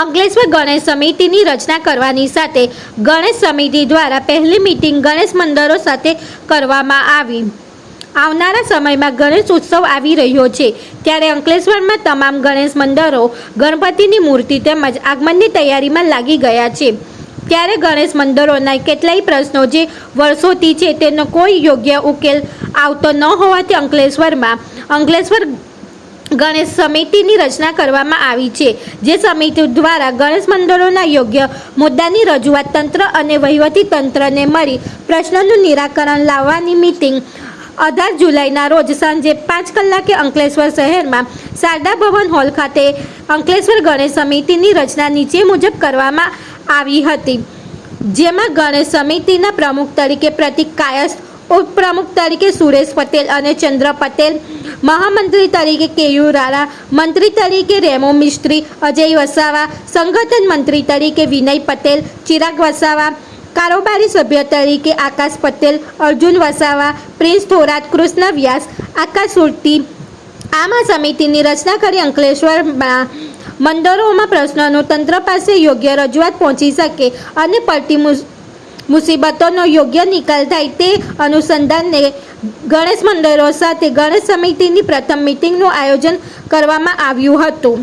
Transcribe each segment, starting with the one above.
અંકલેશ્વર ગણેશ સમિતિની રચના કરવાની સાથે ગણેશ સમિતિ દ્વારા પહેલી મિટિંગ ગણેશ મંદિરો સાથે કરવામાં આવી. આવનારા સમયમાં ગણેશ ઉત્સવ આવી રહ્યો છે. ત્યારે અંકલેશ્વરમાં તમામ ગણેશ મંદિરો ગણપતિની મૂર્તિ તેમજ આગમનની તૈયારીમાં લાગી ગયા છે. ત્યારે ગણેશ મંદિરોના કેટલાય પ્રશ્નો જે વર્ષોથી છે તેનો કોઈ યોગ્ય ઉકેલ આવતો ન હોવાથી અંકલેશ્વરમાં અંકલેશ્વર ગણેશ સમિતિની રચના કરવામાં આવી છે, જે સમિતિ દ્વારા ગણેશ મંડળોના યોગ્ય મુદ્દાની રજૂઆત તંત્ર અને વહીવટી તંત્રને મળી પ્રશ્નનું નિરાકરણ લાવવાની મિટિંગ અઢાર જુલાઈના રોજ સાંજે પાંચ કલાકે અંકલેશ્વર શહેરમાં શારદા ભવન હોલ ખાતે અંકલેશ્વર ગણેશ સમિતિની રચના નીચે મુજબ કરવામાં આવી હતી, જેમાં ગણેશ સમિતિના પ્રમુખ તરીકે પ્રતિક કાયસ્થ, ઉપપ્રમુખ તરીકે સુરેશ પટેલ અને ચંદ્ર પટેલ મહામંત્રી તરીકે કેયુ રાણા, મંત્રી તરીકે રેમો મિસ્ત્રી, અજય વસાવા, સંગઠન મંત્રી તરીકે વિનય પટેલ, ચિરાગ વસાવા, કારોબારી સભ્ય તરીકે આકાશ પટેલ, અર્જુન વસાવા, પ્રિન્સ થોરાત કૃષ્ણ વ્યાસ, આકાશ સુરતી આમ સમિતિની રચના કરી અંકલેશ્વરમાં મંડળોમાં પ્રશ્નોનું તંત્ર પાસે યોગ્ય રજૂઆત પહોંચી શકે અને પડતી મુસીબતોનો યોગ્ય નિકાલ થાય તે અનુસંધાનને ગણેશ મંડળો સાથે ગણેશ સમિતિની પ્રથમ મિટિંગનું આયોજન કરવામાં આવ્યું હતું.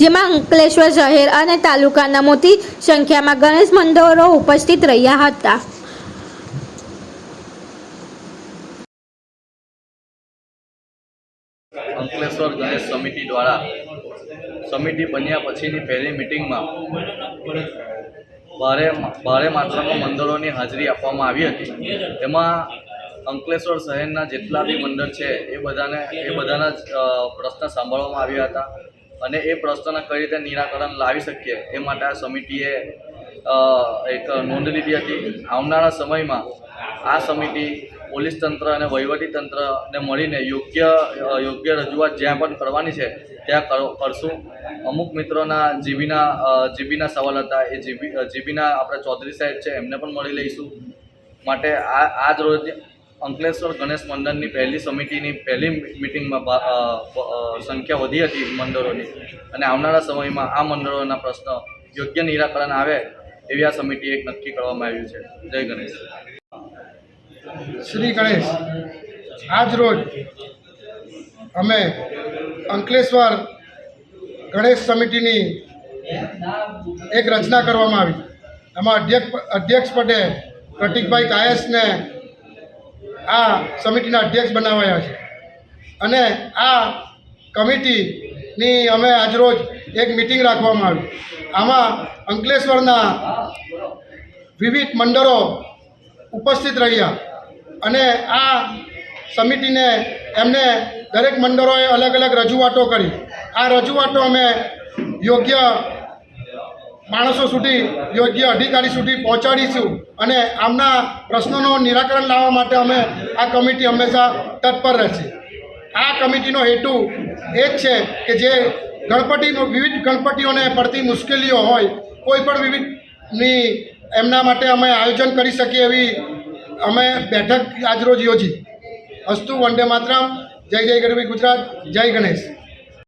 જેમાં અંકલેશ્વર શહેર અને તાલુકાના મોટી સંખ્યામાં ગણેશ મંડળો ઉપસ્થિત રહ્યા હતા. અંકલેશ્વર ગણેશ સમિતિ દ્વારા સમિતિ બન્યા પછીની પહેલી મિટિંગમાં ભારે ભારે માત્રામાં મંડળોની હાજરી આપવામાં આવી હતી. એમાં અંકલેશ્વર શહેરના જેટલા બી મંડળ છે, એ બધાને, એ બધાના પ્રશ્ન સાંભળવામાં આવ્યા હતા અને એ પ્રશ્નના કઈ રીતે નિરાકરણ લાવી શકીએ એ માટે આ સમિતિએ એક નોંધ લીધી હતી. આવનારા સમયમાં આ સમિતિ પોલીસ તંત્ર અને વહીવટી તંત્રને મળીને યોગ્ય યોગ્ય રજૂઆત જ્યાં પણ કરવાની છે, ત્યાં કરો- કરશું. અમુક મિત્રોના જીબીના જીબીના સવાલ હતા, એ જીબી જીબીના આપણે ચૌધરી સાહેબ છે, એમને પણ મળી લઈશું. માટે આ, આજ રોજ અંકલેશ્વર ગણેશ મંડળની પહેલી સમિતિની પહેલી મિટિંગમાં સંખ્યા વધી હતી મંડળોની. અને આવનારા સમયમાં આ મંડળોના પ્રશ્ન યોગ્ય નિરાકરણ આવે એવી આ સમિતિ એક નક્કી કરવામાં આવ્યું છે. જય ગણેશ. શ્રી ગણેશ, આજ રોજ અમે અંકલેશ્વર ગણેશ સમિતિની એક રચના કરવામાં આવી. એમાં અધ્યક્ષ અધ્યક્ષ પદે પ્રતિકભાઈ કાયસને આ સમિતિના અધ્યક્ષ બનાવાયા છે. અને આ કમિટીની અમે આજરોજ એક મિટિંગ રાખવામાં આવી. આમાં અંકલેશ્વરના વિવિધ મંડળો ઉપસ્થિત રહ્યા. અને આ સમિતિને એમને દરેક મંડળોએ અલગ અલગ રજૂઆતો કરી. આ રજૂઆતો અમે યોગ્ય માણસો સુધી, યોગ્ય અધિકારી સુધી પહોંચાડીશું અને આમના પ્રશ્નોનું નિરાકરણ લાવવા માટે અમે આ કમિટી હંમેશા તત્પર રહેશે. આ કમિટીનો હેતુ એ જ છે કે જે ગણપતિનો વિવિધ ગણપતિઓને પડતી મુશ્કેલીઓ હોય, કોઈ પણ વિવિધની એમના માટે અમે આયોજન કરી શકીએ એવી અમે બેઠક આજરોજ યોજી. અસ્તુ વંદે માતરમ. જય જય ગરવી ગુજરાત. જય ગણેશ.